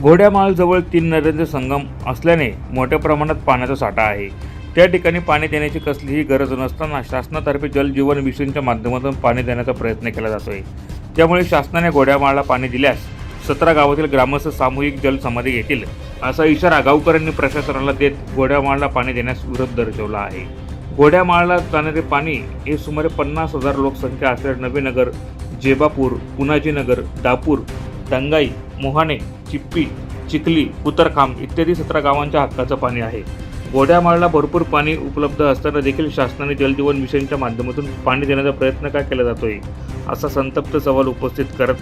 घोड्यामाळजवळ तीन नद्यांचे संगम असल्याने मोठ्या प्रमाणात पाण्याचा साठा आहे. त्या ठिकाणी पाणी देण्याची कसलीही गरज नसताना शासनातर्फे जलजीवन मिशनच्या माध्यमातून पाणी देण्याचा प्रयत्न केला जातो आहे त्यामुळे शासनाने घोड्यामाळला पाणी दिल्यास सतरा गावातील ग्रामस्थ सामूहिक जलसमाधी घेतील असा इशारा गावकऱ्यांनी प्रशासनाला देत घोड्यामाळला पाणी देण्यास विरोध दर्शवला आहे. घोड्यामाळला जाणारे पाणी हे सुमारे पन्नास हजार लोकसंख्या असलेले नवीनगर जेबापूर पुनाजीनगर दापूर दंगाई मोहाणे चिप्पी चिखली कुतरखांब इत्यादी सतरा गावांच्या हक्काचं पाणी आहे. गोड्यामाळला भरपूर पाणी उपलब्ध असताना देखील शासनाने जलजीवन मिशनच्या माध्यमातून पाणी देण्याचा प्रयत्न का केला जातोय? असा संतप्त सवाल उपस्थित करत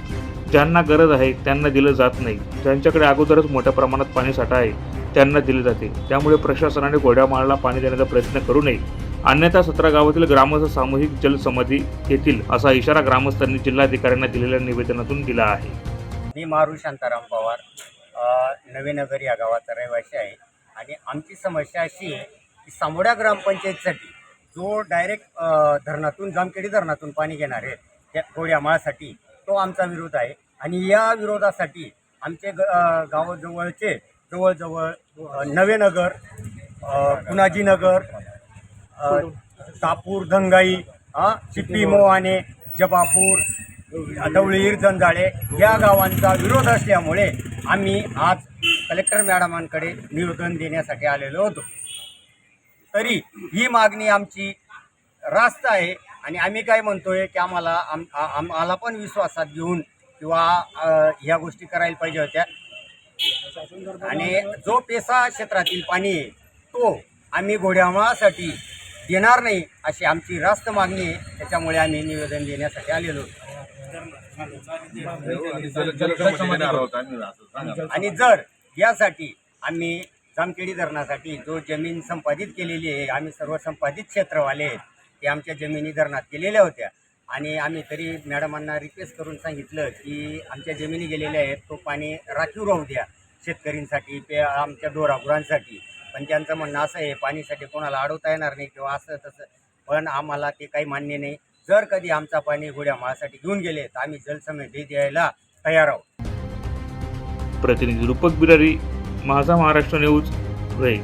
ज्यांना गरज आहे त्यांना दिलं जात नाही. ज्यांच्याकडे अगोदरच मोठ्या प्रमाणात पाणी साठा आहे त्यांना दिले जाते. त्यामुळे प्रशासनाने घोड्यामाळला पाणी देण्याचा प्रयत्न करू नये. अन्यथा सतरा गावातील ग्रामस्थ सामूहिक जलसमाधी येतील असा इशारा ग्रामस्थांनी जिल्हाधिकाऱ्यांना दिलेल्या निवेदनातून दिला आहे. मी मारू शांताराम पवार नवीनगर या गावाचा रहिवासी आहे. आणि आमची समस्या अशी आहे की सामोड्या ग्रामपंचायतीसाठी जो डायरेक्ट धरणातून जामखेडी धरणातून पाणी घेणार आहे त्या गोड्यामाळसाठी तो आमचा विरोध आहे. आणि या विरोधासाठी आमचे ग गावाजवळचे जवळजवळ नवेनगर अ, पुनाजीनगर अ, तापूर धंगाई अ, चिप्पी मोहाणे जबापूर ढवळीर जंजाळे या गावांचा विरोध असल्यामुळे आम्ही आज कलेक्टर मॅडमांकडे निवेदन देण्यासाठी आलेलो होतो. तरी ही मागणी आमची रास्त आहे आणि आम्ही काय म्हणतोय की आम्हाला आम आम्हाला पण विश्वासात घेऊन किंवा ह्या गोष्टी करायला पाहिजे होत्या. आणि जो पेसा क्षेत्रातील पाणी आहे तो आम्ही घोड्यामाळासाठी देणार नाही अशी आमची रास्त मागणी आहे. त्याच्यामुळे आम्ही निवेदन देण्यासाठी आलेलो होतो. आणि जर यासाठी आम्ही जामखेडी धरणासाठी जो जमीन संपादित केलेली आहे आम्ही सर्व संपादित क्षेत्रवाले आहेत ते आमच्या जमिनी धरणात केलेल्या होत्या. आणि आम्ही तरी मॅडमांना रिक्वेस्ट करून सांगितलं की आमच्या जमिनी गेलेल्या आहेत तो पाणी राखीव राहू द्या शेतकरींसाठी ते आमच्या डोरागुरांसाठी पण त्यांचं म्हणणं असं आहे पाणीसाठी कोणाला अडवता येणार नाही किंवा असं तसं. पण आम्हाला ते काही मान्य नाही. जर कधी आमचा पाणी घोड्यामाळासाठी घेऊन गेले तर आम्ही जलसमय जलसमिती द्यायला तयार आहोत. प्रतिनिधी रूपक बिरारी माझा महाराष्ट्र न्यूज धुळे